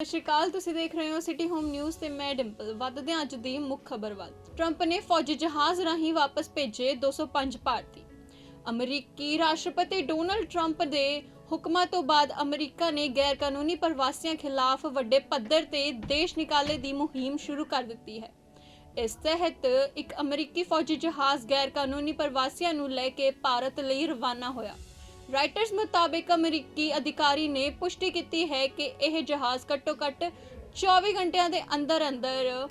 ਸਤਿ ਸ਼੍ਰੀ ਅਕਾਲ, ਤੁਸੀਂ ਦੇਖ ਰਹੇ ਹੋ ਸਿਟੀ ਹੋਮ ਨਿਊਜ਼ ਤੇ ਮੈਂ ਡਿੰਪਲ। ਵੱਧਦੇ ਹਾਂ ਅੱਜ ਦੀ ਮੁੱਖ ਖਬਰ ਵੱਲ। ਟਰੰਪ ਨੇ ਫੌਜੀ ਜਹਾਜ਼ ਰਾਹੀਂ ਵਾਪਸ ਭੇਜੇ 205 ਭਾਰਤੀ। ਅਮਰੀਕੀ ਰਾਸ਼ਟਰਪਤੀ ਡੋਨਲਡ ਟਰੰਪ ਦੇ ਹੁਕਮਾਂ ਤੋਂ ਬਾਅਦ ਅਮਰੀਕਾ ਨੇ ਗੈਰ ਕਾਨੂੰਨੀ ਪ੍ਰਵਾਸੀਆਂ ਖਿਲਾਫ ਵੱਡੇ ਪੱਧਰ ਤੇ ਦੇਸ਼ ਨਿਕਾਲੇ ਦੀ ਮੁਹਿੰਮ ਸ਼ੁਰੂ ਕਰ ਦਿੱਤੀ ਹੈ। ਇਸ ਤਹਿਤ ਇੱਕ ਅਮਰੀਕੀ ਫੌਜੀ ਜਹਾਜ਼ ਗੈਰ ਕਾਨੂੰਨੀ ਪ੍ਰਵਾਸੀਆਂ ਨੂੰ ਲੈ ਕੇ ਭਾਰਤ ਲਈ ਰਵਾਨਾ ਹੋਇਆ। ਰਾਈਟਰਸ ਮੁਤਾਬਕ ਅਮਰੀਕੀ ਅਧਿਕਾਰੀ ਨੇ ਪੁਸ਼ਟੀ ਕੀਤੀ ਹੈ ਕਿ ਇਹ ਜਹਾਜ਼ ਘੱਟੋ-ਘੱਟ 24 ਘੰਟਿਆਂ ਦੇ ਅੰਦਰ-ਅੰਦਰ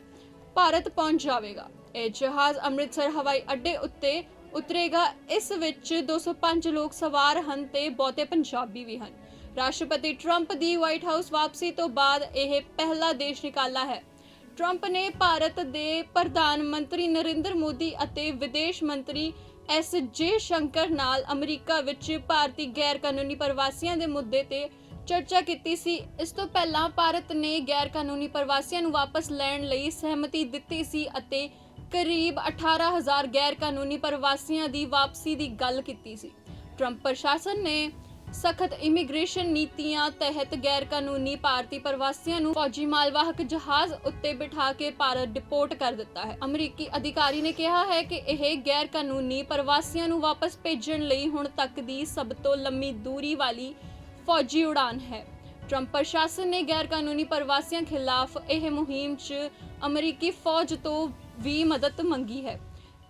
ਭਾਰਤ ਪਹੁੰਚ ਜਾਵੇਗਾ। ਇਹ ਜਹਾਜ਼ ਅੰਮ੍ਰਿਤਸਰ, ਹਵਾਈ ਅੱਡੇ ਉੱਤੇ ਉਤਰੇਗਾ। ਇਸ ਵਿੱਚ 205 ਲੋਕ ਸਵਾਰ ਹਨ ਤੇ ਬਹੁਤੇ ਪੰਜਾਬੀ ਵੀ ਹਨ। ਰਾਸ਼ਟਰਪਤੀ ਟਰੰਪ ਦੀ ਵਾਈਟ ਹਾਊਸ ਵਾਪਸੀ ਤੋਂ ਬਾਅਦ ਇਹ ਪਹਿਲਾ ਦੇਸ਼ ਨਿਕਾਲਾ ਹੈ। ਟਰੰਪ ਨੇ ਭਾਰਤ ਦੇ ਪ੍ਰਧਾਨ ਮੰਤਰੀ ਨਰਿੰਦਰ ਮੋਦੀ ਅਤੇ ਵਿਦੇਸ਼ ਮੰਤਰੀ ਐਸ ਜੇ ਸ਼ੰਕਰ ਨਾਲ ਅਮਰੀਕਾ ਵਿੱਚ ਭਾਰਤੀ ਗੈਰ ਕਾਨੂੰਨੀ ਪ੍ਰਵਾਸੀਆਂ ਦੇ ਮੁੱਦੇ ਤੇ ਚਰਚਾ ਕੀਤੀ ਸੀ। ਇਸ ਤੋਂ ਪਹਿਲਾਂ ਭਾਰਤ ਨੇ ਗੈਰ ਕਾਨੂੰਨੀ ਪ੍ਰਵਾਸੀਆਂ ਨੂੰ ਵਾਪਸ ਲੈਣ ਲਈ ਸਹਿਮਤੀ ਦਿੱਤੀ ਸੀ ਅਤੇ ਕਰੀਬ 18000 ਗੈਰ ਕਾਨੂੰਨੀ ਪ੍ਰਵਾਸੀਆਂ ਦੀ ਵਾਪਸੀ ਦੀ ਗੱਲ ਕੀਤੀ ਸੀ। ਟਰੰਪ ਪ੍ਰਸ਼ਾਸਨ ਨੇ ਸਖਤ ਇਮੀਗ੍ਰੇਸ਼ਨ ਨੀਤੀਆਂ ਤਹਿਤ ਗੈਰ ਕਾਨੂੰਨੀ ਭਾਰਤੀ ਪ੍ਰਵਾਸੀਆਂ ਨੂੰ ਫੌਜੀ ਮਾਲਵਾਹਕ ਜਹਾਜ਼ ਉੱਤੇ ਬਿਠਾ ਕੇ ਭਾਰਤ ਡਿਪੋਰਟ ਕਰ ਦਿੱਤਾ ਹੈ। ਅਮਰੀਕੀ ਅਧਿਕਾਰੀ ਨੇ ਕਿਹਾ ਹੈ ਕਿ ਇਹ ਗੈਰ ਕਾਨੂੰਨੀ ਪ੍ਰਵਾਸੀਆਂ ਨੂੰ ਵਾਪਸ ਭੇਜਣ ਲਈ ਹੁਣ ਤੱਕ ਦੀ ਸਭ ਤੋਂ ਲੰਮੀ ਦੂਰੀ ਵਾਲੀ ਫੌਜੀ ਉਡਾਨ ਹੈ। ਟਰੰਪ ਪ੍ਰਸ਼ਾਸਨ ਨੇ ਗੈਰ ਕਾਨੂੰਨੀ ਪ੍ਰਵਾਸੀਆਂ ਖਿਲਾਫ ਇਹ ਮੁਹਿੰਮ 'ਚ ਅਮਰੀਕੀ ਫੌਜ ਤੋਂ ਵੀ ਮਦਦ ਮੰਗੀ ਹੈ।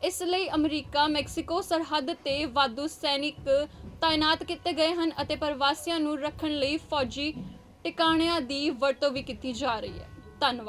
ਇਸ ਲਈ ਅਮਰੀਕਾ, ਮੈਕਸੀਕੋ ਸਰਹੱਦ ਤੇ ਵਾਧੂ ਸੈਨਿਕ ਤਾਇਨਾਤ ਕੀਤੇ ਗਏ ਹਨ ਅਤੇ ਪ੍ਰਵਾਸੀਆਂ ਨੂੰ ਰੱਖਣ ਲਈ ਫੌਜੀ ਟਿਕਾਣਿਆਂ ਦੀ ਵਰਤੋਂ ਵੀ ਕੀਤੀ ਜਾ ਰਹੀ ਹੈ। ਧੰਨਵਾਦ।